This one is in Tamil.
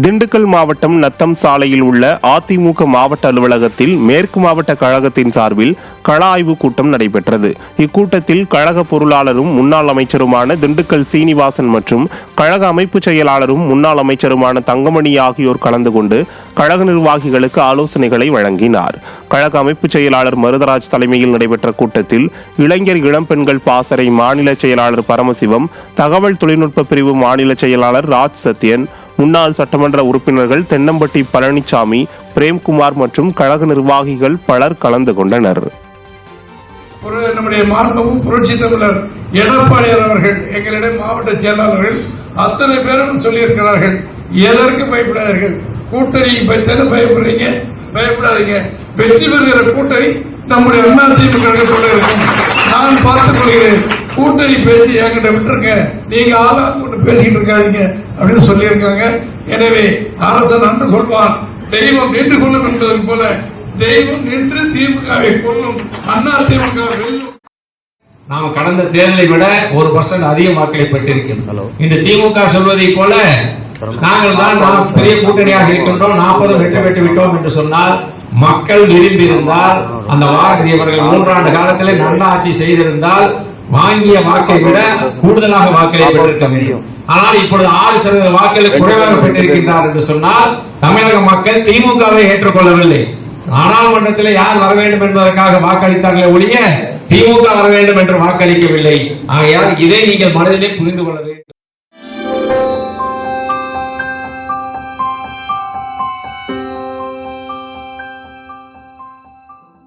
திண்டுக்கல் மாவட்டம் நத்தம் சாலையில் உள்ள அதிமுக மாவட்ட அலுவலகத்தில் மேற்கு மாவட்ட கழகத்தின் சார்பில் கள ஆய்வு கூட்டம் நடைபெற்றது. இக்கூட்டத்தில் கழக பொருளாளரும் முன்னாள் அமைச்சருமான திண்டுக்கல் சீனிவாசன் மற்றும் கழக அமைப்பு செயலாளரும் முன்னாள் அமைச்சருமான தங்கமணி ஆகியோர் கலந்து கொண்டு கழக நிர்வாகிகளுக்கு ஆலோசனைகளை வழங்கினார். கழக அமைப்பு செயலாளர் மருதராஜ் தலைமையில் நடைபெற்ற கூட்டத்தில் இளைஞர் இளம்பெண்கள் பாசறை மாநில செயலாளர் பரமசிவம் தகவல் தொழில்நுட்ப பிரிவு மாநில செயலாளர் ராஜ் சத்யன் முன்னாள் சட்டமன்ற உறுப்பினர்கள் தென்னம்பட்டி பழனிசாமி பிரேம்குமார் மற்றும் கழக நிர்வாகிகள் பலர் கலந்து கொண்டனர். ஒரு நம்முடைய மாண்பும் புரட்சி தமிழர் எடப்பாடியார் அவர்கள் எங்களிடம் மாவட்ட செயலாளர்கள் அத்தனை பேரும் சொல்லியிருக்கிறார்கள். எதற்கு பயப்படாதீர்கள். கூட்டணி பயப்படுறீங்க? பயப்படாதீங்க. வெற்றி பெறுகிற கூட்டணி நம்முடைய அதிமுக கூட்டணி பேசி என்கிட்ட விட்டுருங்க. நீங்க ஆளா கொண்டு பேசிக்கிட்டு இருக்காதீங்க அப்படின்னு சொல்லியிருக்காங்க. எனவே அரசன் நன்று கொள்வான். தெய்வம் நின்று கொள்ளும் என்பதற்கு போல தெய்வம் நின்று திமுகவை கொள்ளும் அண்ணா திமுக வெல்லும். நாம் கடந்த தேர்தலை விட ஒரு பர்சன்ட் அதிக வாக்களை பெற்றிருக்கிறோம் இன்று திமுக சொல்வதை போல நாங்கள் தான் நாம் பெரிய கூட்டணியாக இருக்கின்றோம். நாற்பது வெற்றி பெற்று விட்டோம் என்று சொன்னால் மக்கள் விரும்பி இருந்தால் அந்த வாக்கு இவர்கள் மூன்றாண்டு காலத்தில் நல்ல ஆட்சி செய்திருந்தால் வாங்கிய வாக்கை விட கூடுதலாக வாக்களை பெற்றிருக்க வேண்டும். ஆனால் இப்பொழுது ஆறு சதவீத வாக்களை குறைவாக பெற்றிருக்கின்றார் என்று சொன்னால் தமிழக மக்கள் திமுகவை ஏற்றுக்கொள்ளவில்லை. நாடாளுமன்றத்தில் யார் வர வேண்டும் என்பதற்காக வாக்களித்தார்களே ஒழிய திமுக வர வேண்டும் என்று வாக்களிக்கவில்லை. ஆகையால் இதை நீங்கள் மனதிலே புரிந்து கொள்ள வேண்டும்.